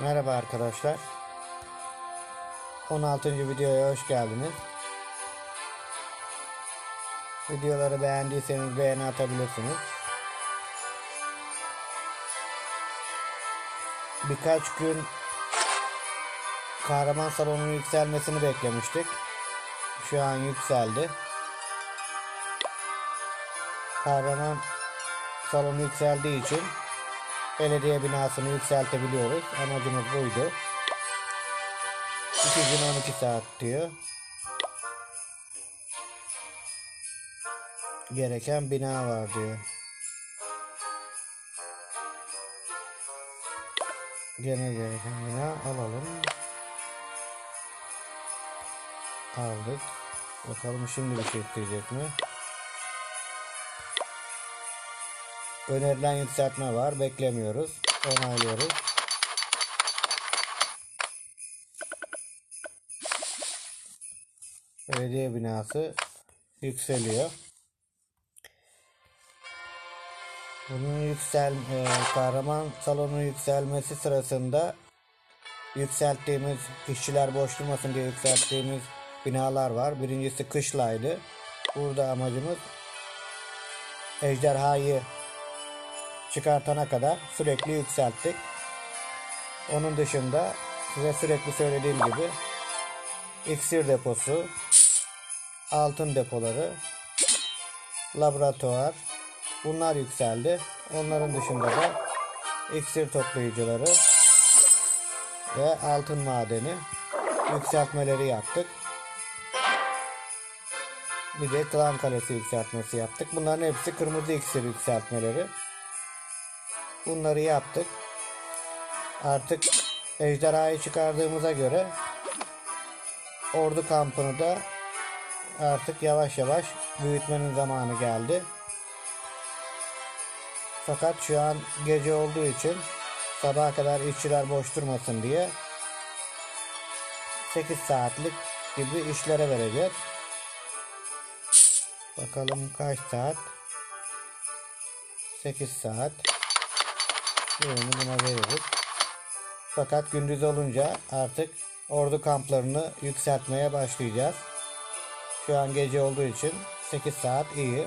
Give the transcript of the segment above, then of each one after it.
Merhaba arkadaşlar. 16. videoya hoş geldiniz. Videoları beğendiyseniz beğeni atabilirsiniz. Birkaç gün kahraman salonunun yükselmesini beklemiştik. Şu an yükseldi. Kahraman salonu yükseldiği için belediye binasını yükseltebiliyoruz. Amacımız buydu. 2 gün 12 saat diyor. Gereken bina var diyor. Gene gereken bina alalım. Aldık. Bakalım şimdi bir şey isteyecek mi? Önerilen yükseltme var. Beklemiyoruz. Onaylıyoruz. Belediye binası yükseliyor. Bunun yüksel e, kahraman salonu yükselmesi sırasında yükselttiğimiz işçiler boş durmasın diye yükselttiğimiz binalar var. Birincisi kışlaydı. Burada amacımız ejderhayı çıkartana kadar sürekli yükselttik. Onun dışında size sürekli söylediğim gibi iksir deposu, altın depoları, laboratuvar bunlar yükseldi. Onların dışında da iksir toplayıcıları ve altın madeni yükseltmeleri yaptık. Bir de klan kalesi yükseltmesi yaptık. Bunların hepsi kırmızı iksir yükseltmeleri. Bunları yaptık. Artık ejderhayı çıkardığımıza göre ordu kampını da artık yavaş yavaş büyütmenin zamanı geldi. Fakat şu an gece olduğu için sabaha kadar işçiler boş durmasın diye 8 saatlik gibi işlere vereceğiz. Bakalım kaç saat? 8 saat. Yerini buna veririz. Fakat gündüz olunca artık ordu kamplarını yükseltmeye başlayacağız. Şu an gece olduğu için 8 saat iyi.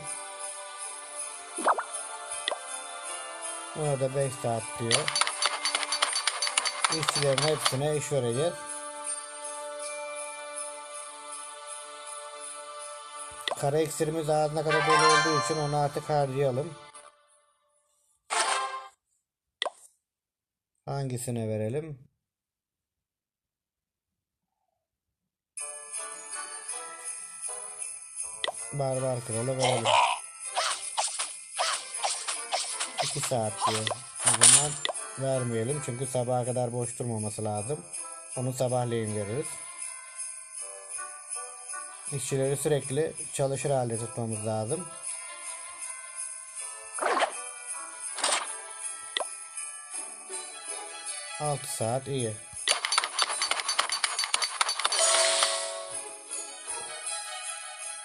Buna da 5 saat diyor. İşçilerin hepsine iş vereceğiz. Kara iksirimiz ağzına kadar dolu olduğu için onu artık harcayalım. Hangisine verelim? Barbar kralı verelim. 2 saat diyor. O zaman vermeyelim çünkü sabaha kadar boş durmaması lazım. Onu sabahleyin veririz. İşçileri sürekli çalışır halde tutmamız lazım. Altı saat iyi.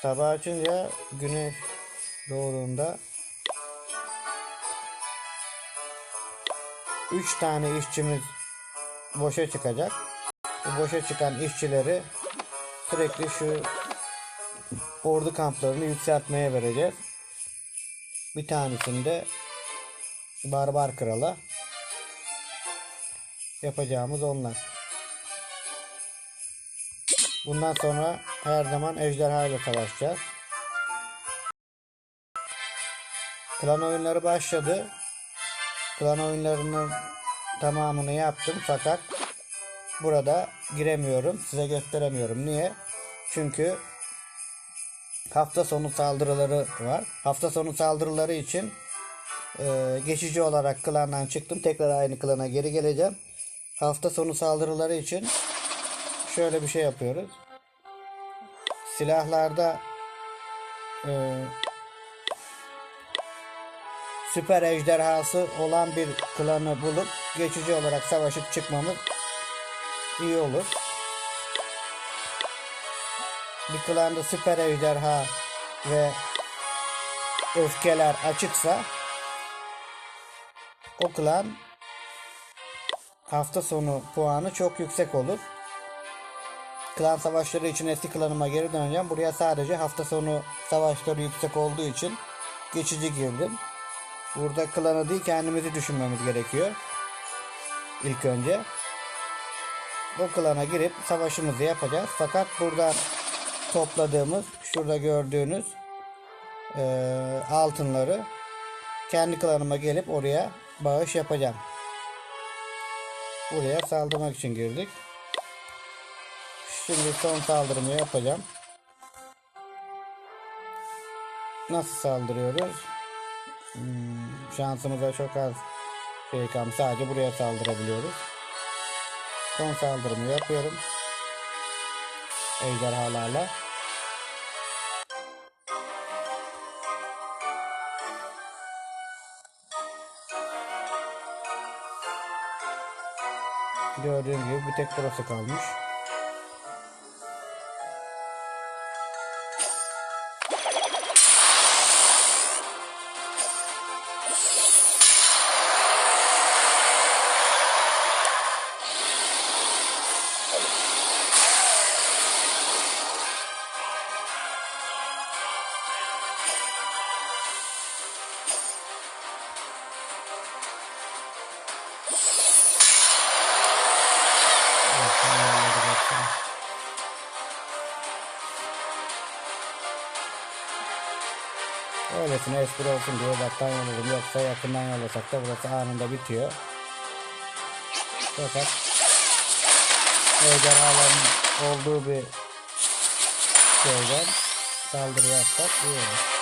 Sabah açınca güneş doğduğunda 3 tane işçimiz boşa çıkacak. Bu boşa çıkan işçileri sürekli şu ordu kamplarını yükseltmeye vereceğiz. Bir tanesini de Barbar Kral'a yapacağımız onlar. Bundan sonra her zaman ejderha ile savaşacağız. Klan oyunları başladı. Klan oyunlarının tamamını yaptım fakat burada giremiyorum. Size gösteremiyorum. Niye? Çünkü hafta sonu saldırıları var. Hafta sonu saldırıları için e, geçici olarak klandan çıktım. Tekrar aynı klana geri geleceğim. Hafta sonu saldırıları için şöyle bir şey yapıyoruz. Silahlarda e, süper ejderhası olan bir klanı bulup geçici olarak savaşıp çıkmamız iyi olur. Bir klanda süper ejderha ve öfkeler açıksa o klan hafta sonu puanı çok yüksek olur. Klan savaşları için eski klanıma geri döneceğim. Buraya sadece hafta sonu savaşları yüksek olduğu için geçici girdim. Burada klanı değil kendimizi düşünmemiz gerekiyor. İlk önce. O klana girip savaşımızı yapacağız. Fakat buradan topladığımız şurada gördüğünüz eee, altınları kendi klanıma gelip oraya bağış yapacağım. Buraya saldırmak için girdik. Şimdi son saldırımı yapacağım. Nasıl saldırıyoruz? Hmm, şansımıza çok az şey kalmış. Sadece buraya saldırabiliyoruz. Son saldırımı yapıyorum. Ejderhalarla. Gördüğünüz gibi bir tek burası kalmış. Öylesine espri olsun diye uzaktan yolladım. Yoksa yakından yollasak da burası anında bitiyor. Fakat ejderhaların olduğu bir şeyden saldırı yapsak iyi olur.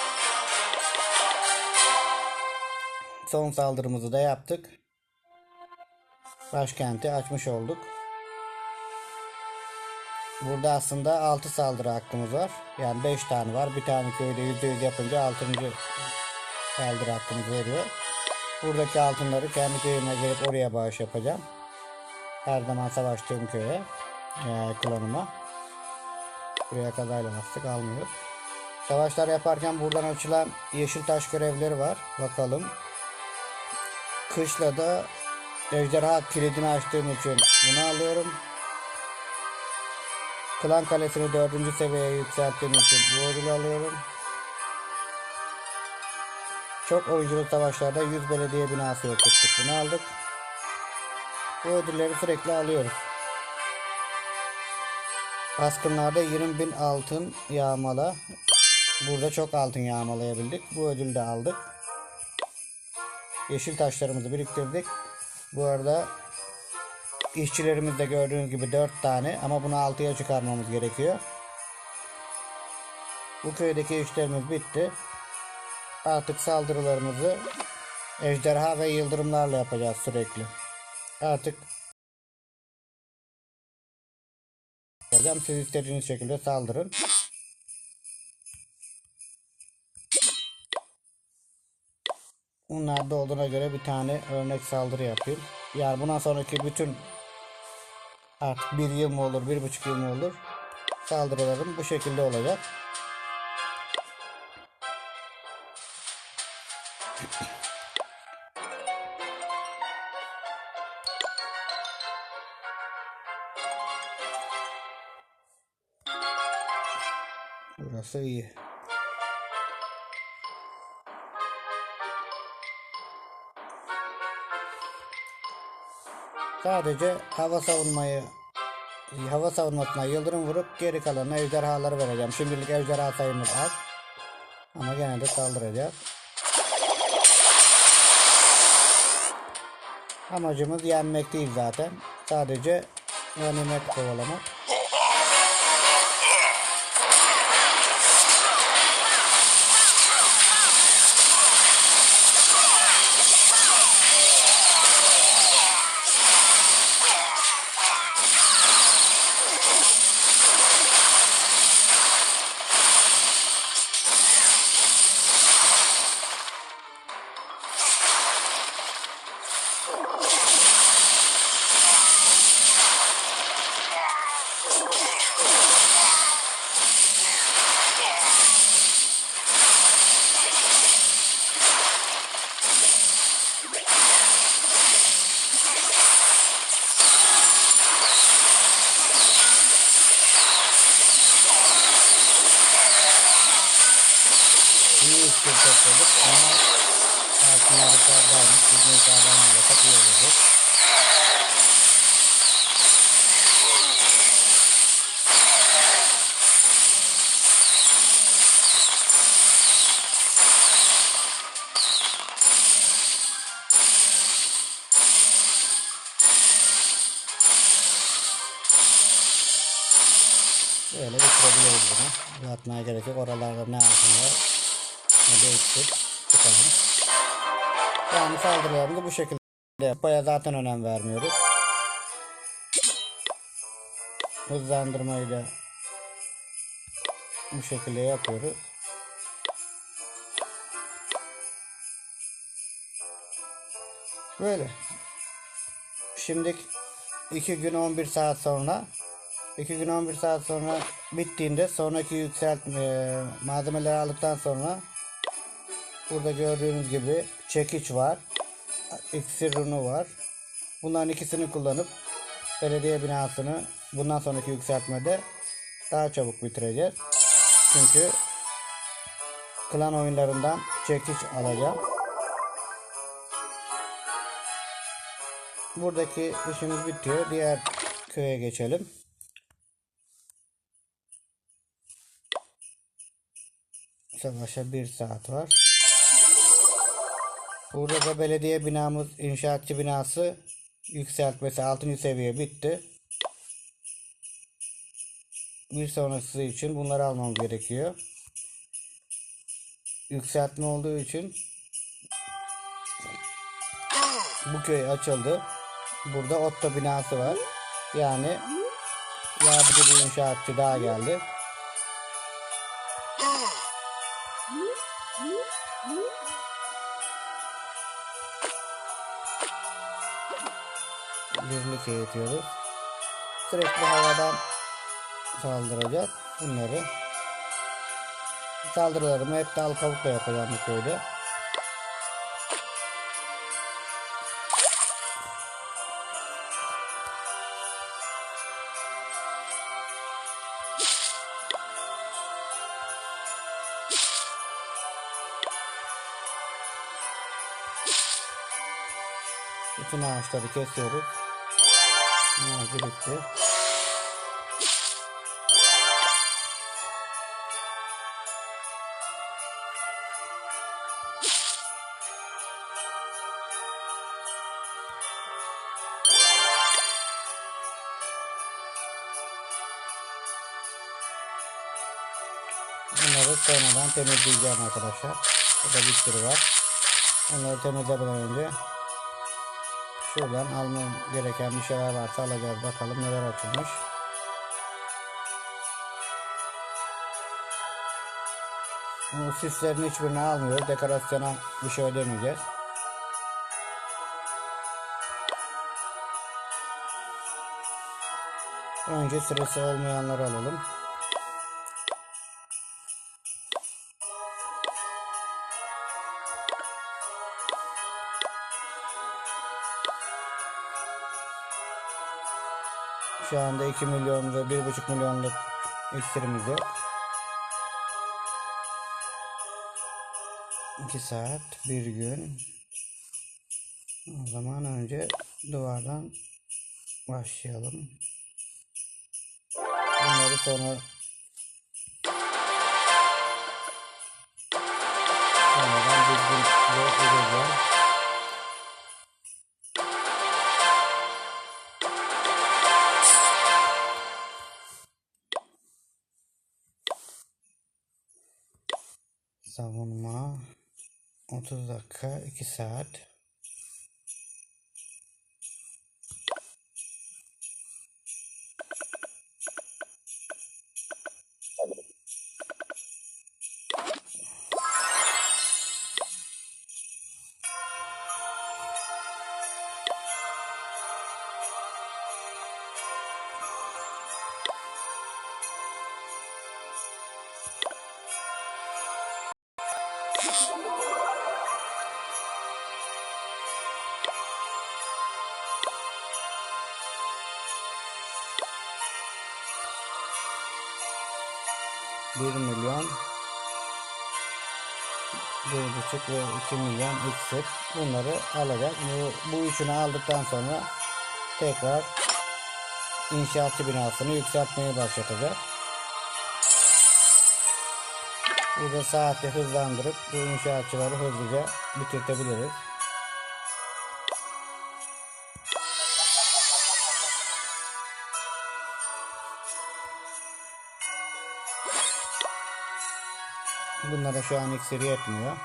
Son saldırımızı da yaptık. Başkenti açmış olduk. Burada aslında 6 saldırı hakkımız var. Yani 5 tane var. Bir tane köyde %100 yapınca 6. saldırı hakkımız veriyor. Buradaki altınları kendi köyüme gelip oraya bağış yapacağım. Her zaman savaştığım köye, eee, klanıma. Buraya kadarıyla bastık almıyoruz. Savaşlar yaparken buradan açılan yeşil taş görevleri var. Bakalım. Kışla da ejderha kilidini açtığım için bunu alıyorum. Klan kalesini dördüncü seviyeye yükselttiğim için bu ödülü alıyorum. Çok oyunculu savaşlarda 100 belediye binası yok. Bunu aldık. Bu ödülleri sürekli alıyoruz. Baskınlarda 20 bin altın yağmala. Burada çok altın yağmalayabildik. Bu ödülü de aldık. Yeşil taşlarımızı biriktirdik. Bu arada işçilerimiz de gördüğünüz gibi 4 tane ama bunu 6'ya çıkarmamız gerekiyor. Bu köydeki işlerimiz bitti. Artık saldırılarımızı ejderha ve yıldırımlarla yapacağız sürekli. Artık. Siz istediğiniz şekilde saldırın. Bunlar da olduğuna göre bir tane örnek saldırı yapayım. Yani bundan sonraki bütün artık bir yıl mı olur, bir buçuk yıl mı olur saldırılarım bu şekilde olacak. Burası iyi. Sadece hava savunmayı hava savunmasına yıldırım vurup geri kalanına ejderhaları vereceğim. Şimdilik ejderha sayımız az. Ama gene de saldıracağız. Amacımız yenmek değil zaten. Sadece ganimet kovalamak. Yollasak iyi olurdu. Böyle bitirebiliriz bunu. Uzatmaya gerek yok. Oralarda ne altın var ne de eksik. Çıkalım. Yani saldırılarımızı bu şekilde yapmaya zaten önem vermiyoruz. Hızlandırmayı da bu şekilde yapıyoruz. Böyle. Şimdi 2 gün 11 saat sonra 2 gün 11 saat sonra bittiğinde sonraki yükseltme malzemeleri aldıktan sonra burada gördüğünüz gibi çekiç var. İksir var. Bunların ikisini kullanıp belediye binasını bundan sonraki yükseltmede daha çabuk bitireceğiz. Çünkü klan oyunlarından çekiç alacağım. Buradaki işimiz bitiyor. Diğer köye geçelim. Savaşa bir saat var. Burada da belediye binamız, inşaatçı binası yükseltmesi 6. seviye bitti. Bir sonrası için bunları almamız gerekiyor. Yükseltme olduğu için bu köy açıldı. Burada Otto binası var. Yani yardımcı bir inşaatçı daha geldi. Birlik eğitiyoruz. Sürekli havadan saldıracağız. Bunları saldırılarımı hep dal kavukla yapacağım bu köyde. Bütün ağaçları kesiyoruz. Bunlar birikti. Bunları sonradan temizleyeceğim arkadaşlar. Burada bir sürü var. Onları temizlemeden önce Şuradan almam gereken bir şeyler varsa alacağız. Bakalım neler açılmış. Bu süslerin hiçbirini almıyoruz. Dekorasyona bir şey ödemeyeceğiz. Önce sırası olmayanları alalım. Şu anda 2 milyon ve 1,5 milyonluk iksirimiz yok. 2 saat, bir gün. O zaman önce duvardan başlayalım. Bunları sonra sonradan düzgün ve كسعد 1 milyon 1,5 ve 2 milyon iksir bunları alacak. Bu, bu üçünü aldıktan sonra tekrar inşaatçı binasını yükseltmeye başlatacak. Burada saati hızlandırıp bu inşaatçıları hızlıca bitirtebiliriz. Bunlara şu an iksir yetmiyor.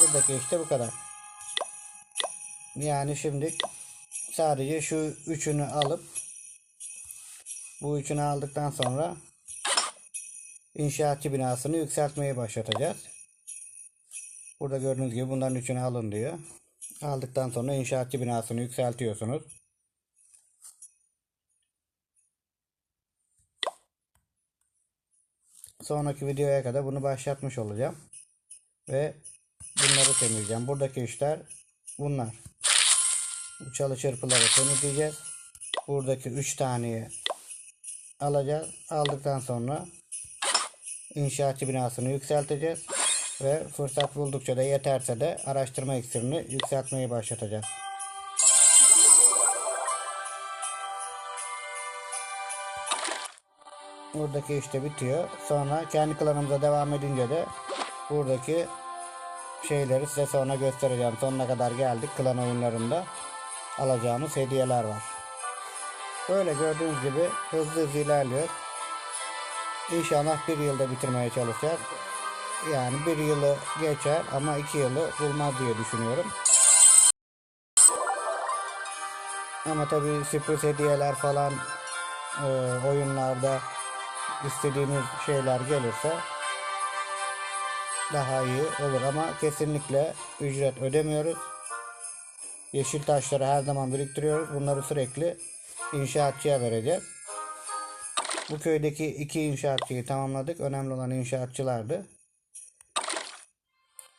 Buradaki işte bu kadar. Yani şimdi sadece şu üçünü alıp bu üçünü aldıktan sonra inşaatçı binasını yükseltmeye başlatacağız. Burada gördüğünüz gibi bunların üçünü alın diyor. Aldıktan sonra inşaatçı binasını yükseltiyorsunuz. Sonraki videoya kadar bunu başlatmış olacağım. Ve bunları temizleyeceğim. Buradaki işler bunlar. Bu çalı çırpıları temizleyeceğiz. Buradaki 3 taneyi alacağız. Aldıktan sonra inşaatçı binasını yükselteceğiz. Ve fırsat buldukça da yeterse de araştırma iksirini yükseltmeyi başlatacağız. Buradaki işte bitiyor. Sonra kendi klanımıza devam edince de buradaki şeyleri size sonra göstereceğim. Sonuna kadar geldik. Klan oyunlarında alacağımız hediyeler var. Böyle gördüğünüz gibi hızlı hızlı ilerliyor. İnşallah bir yılda bitirmeye çalışacağız. Yani bir yılı geçer ama iki yılı bulmaz diye düşünüyorum. Ama tabii sürpriz hediyeler falan e, oyunlarda istediğimiz şeyler gelirse daha iyi olur ama kesinlikle ücret ödemiyoruz. Yeşil taşları her zaman biriktiriyoruz. Bunları sürekli inşaatçıya vereceğiz. Bu köydeki iki inşaatçıyı tamamladık. Önemli olan inşaatçılardı.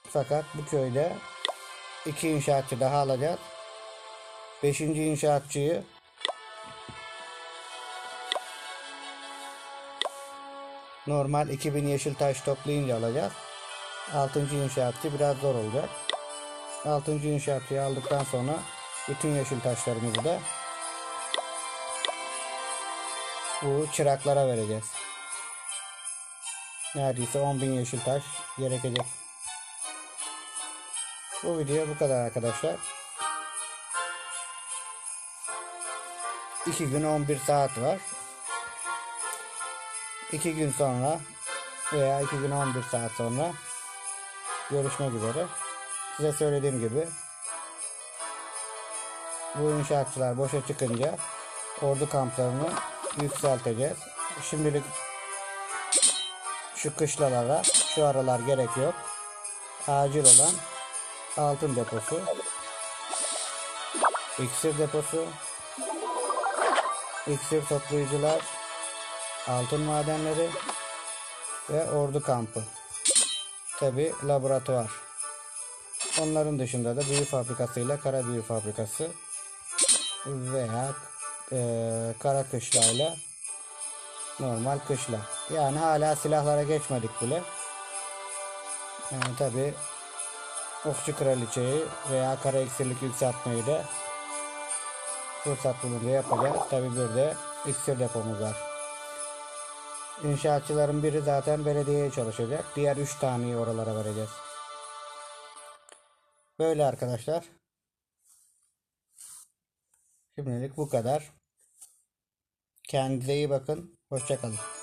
Fakat bu köyde iki inşaatçı daha alacağız. Beşinci inşaatçıyı normal 2000 yeşil taş toplayınca alacağız. Altıncı inşaatçı biraz zor olacak. Altıncı inşaatçıyı aldıktan sonra bütün yeşil taşlarımızı da bu çıraklara vereceğiz. Neredeyse 10.000 yeşil taş gerekecek. Bu video bu kadar arkadaşlar. 2 gün 11 saat var. 2 gün sonra veya 2 gün 11 saat sonra görüşmek üzere. Size söylediğim gibi bu inşaatçılar boşa çıkınca ordu kamplarını yükselteceğiz. Şimdilik şu kışlalara şu aralar gerek yok. Acil olan altın deposu, iksir deposu, iksir toplayıcılar, altın madenleri ve ordu kampı. Tabi laboratuvar. Onların dışında da büyü fabrikasıyla kara büyü fabrikası veya e, kara kışlayla normal kışla. Yani hala silahlara geçmedik bile. Yani tabi okçu kraliçeyi veya kara iksirlik yükseltmeyi de fırsat bulunca yapacağız. Tabi bir de iksir depomuz var. İnşaatçıların biri zaten belediyeye çalışacak. Diğer 3 taneyi oralara vereceğiz. Böyle arkadaşlar. Şimdilik bu kadar. Kendinize iyi bakın. Hoşçakalın.